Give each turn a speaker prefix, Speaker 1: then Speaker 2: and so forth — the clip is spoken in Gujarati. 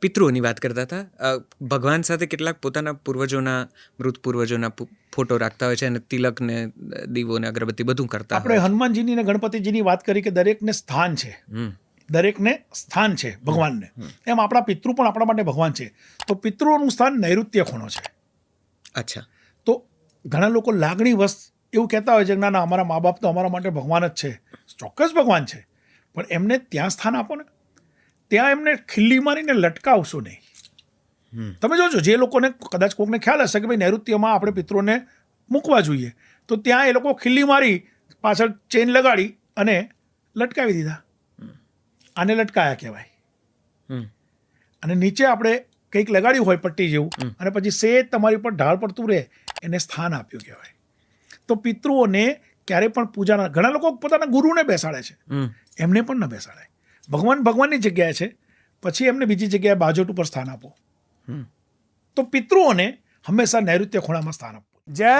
Speaker 1: પિતૃઓની વાત કરતા હતા. ભગવાન સાથે કેટલાક પોતાના પૂર્વજોના મૃત પૂર્વજોના ફોટો રાખતા હોય છે અને તિલક ને દીવો ને અગરબત્તી બધું કરતા
Speaker 2: આપણે હનુમાનજીની ને ગણપતિજીની વાત કરી કે દરેકને સ્થાન છે. દરેકને સ્થાન છે ભગવાનને. એમ આપણા પિતૃ પણ આપણા માટે ભગવાન છે. તો પિતૃઓનું સ્થાન નૈઋત્ય ખૂણો છે.
Speaker 1: અચ્છા.
Speaker 2: તો ઘણા લોકો લાગણી વસ્ત એવું કહેતા હોય છે કે ના ના અમારા મા બાપ તો અમારા માટે ભગવાન જ છે. ચોક્કસ ભગવાન છે. પણ એમને ત્યાં સ્થાન આપો ને. ત્યાં એમને ખીલ્લી મારીને લટકાવશો નહીં. તમે જોજો જે લોકોને કદાચ કોકને ખ્યાલ હશે કે ભાઈ નૈઋત્યમાં આપણે પિત્રોને મૂકવા જોઈએ તો ત્યાં એ લોકો ખીલ્લી મારી પાછળ ચેન લગાડી અને લટકાવી દીધા. આને લટકાયા કહેવાય. અને નીચે આપણે કંઈક લગાડ્યું હોય પટ્ટી જેવું અને પછી સે તમારી ઉપર ઢાળ પડતું રહે એને સ્થાન આપ્યું કહેવાય. તો પિતૃઓને ક્યારે પણ પૂજાના ઘણા લોકો પોતાના ગુરુને બેસાડે છે. એમને પણ ન બેસાડે. ભગવાન ભગવાનની જગ્યાએ છે પછી એમને બીજી જગ્યાએ બાજોટ ઉપર સ્થાન આપો.
Speaker 1: હમ.
Speaker 2: તો પિતૃઓને હંમેશા નૈઋત્ય ખૂણામાં સ્થાન આપવું. જય